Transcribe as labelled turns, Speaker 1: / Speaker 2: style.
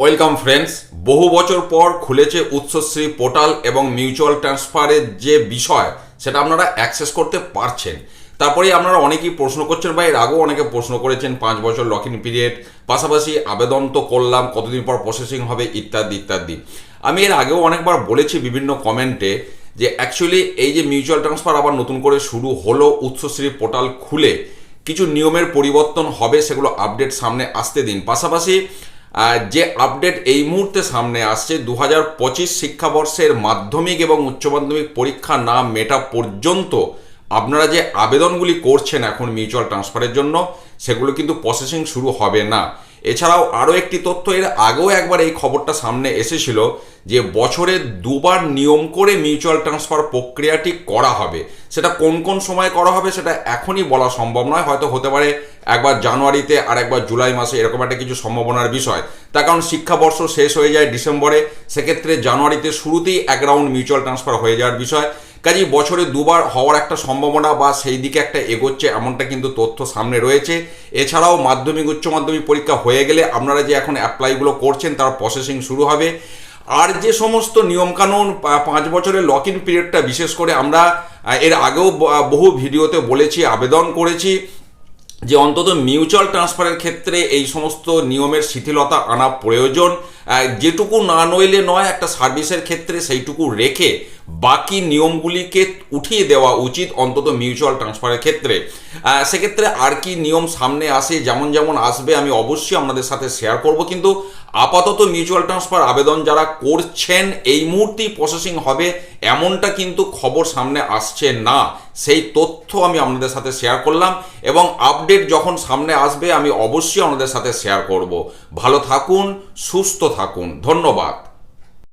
Speaker 1: Welcome friends বহু বছর পর খুলেছে উৎসশ্রী পোর্টাল এবং মিউচুয়াল ট্রান্সফারের যে বিষয়, সেটা আপনারা অ্যাক্সেস করতে পারছেন। তারপরে আপনারা অনেকেই প্রশ্ন করছেন বা এর আগেও অনেকে প্রশ্ন করেছেন, পাঁচ বছর লক ইন পিরিয়ড পাশাপাশি আবেদন তো করলাম, কতদিন পর প্রসেসিং হবে? ইত্যাদি ইত্যাদি। আমি এর আগেও অনেকবার বলেছি বিভিন্ন কমেন্টে যে অ্যাকচুয়ালি এই যে মিউচুয়াল ট্রান্সফার আবার নতুন করে শুরু হলো, উৎসশ্রী পোর্টাল খুলে, কিছু নিয়মের পরিবর্তন হবে, সেগুলো আপডেট সামনে আসতে দিন। পাশাপাশি যে আপডেট এই মুহূর্তে সামনে আসছে দু হাজার পঁচিশ শিক্ষাবর্ষের মাধ্যমিক এবং উচ্চ মাধ্যমিক পরীক্ষা না মেটা পর্যন্ত আপনারা যে আবেদনগুলি করছেন এখন মিউচুয়াল ট্রান্সফারের জন্য, সেগুলো কিন্তু প্রসেসিং শুরু হবে না। এছাড়াও আরও একটি তথ্য, এর আগেও একবার এই খবরটা সামনে এসেছিল যে বছরে দুবার নিয়ম করে মিউচুয়াল ট্রান্সফার প্রক্রিয়াটি করা হবে। সেটা কোন কোন সময় করা হবে সেটা এখনই বলা সম্ভব নয়, হয়তো হতে পারে একবার জানুয়ারিতে আর একবার জুলাই মাসে, এরকম একটা কিছু সম্ভাবনার বিষয়। তার কারণ শিক্ষাবর্ষ শেষ হয়ে যায় ডিসেম্বরে, সেক্ষেত্রে জানুয়ারিতে শুরুতেই এক রাউন্ড মিউচুয়াল ট্রান্সফার হয়ে যাওয়ার বিষয়। কাজেই বছরে দুবার হওয়ার একটা সম্ভাবনা বা সেই দিকে একটা এগোচ্ছে এমনটা কিন্তু তথ্য সামনে রয়েছে। এছাড়াও মাধ্যমিক, উচ্চ মাধ্যমিক পরীক্ষা হয়ে গেলে আপনারা যে এখন অ্যাপ্লাইগুলো করছেন তার প্রসেসিং শুরু হবে। আর যে সমস্ত নিয়মকানুন পাঁচ বছরের লক ইন পিরিয়ডটা বিশেষ করে আমরা এর আগেও বহু ভিডিওতে বলেছি, আবেদন করেছি যে অন্তত মিউচুয়াল ট্রান্সফারের ক্ষেত্রে এই সমস্ত নিয়মের শিথিলতা আনা প্রয়োজন। যেটুকু না নইলে নয়, একটা সার্ভিসের ক্ষেত্রে সেইটুকু রেখে বাকি নিয়মগুলিকে উঠিয়ে দেওয়া উচিত অন্তত মিউচুয়াল ট্রান্সফারের ক্ষেত্রে। সেক্ষেত্রে আর কি নিয়ম সামনে আসে, যেমন যেমন আসবে, আমি অবশ্যই আপনাদের সাথে শেয়ার করব। কিন্তু আপাতত মিউচুয়াল ট্রান্সফার আবেদন যারা করছেন, এই মুহূর্তেই প্রসেসিং হবে, এমনটা কিন্তু খবর সামনে আসছে না। সেই তথ্য আমি আপনাদের সাথে শেয়ার করলাম এবং আপডেট যখন সামনে আসবে, আমি অবশ্যই আপনাদের সাথে শেয়ার করব। ভালো থাকুন, সুস্থ থাকুন। ধন্যবাদ।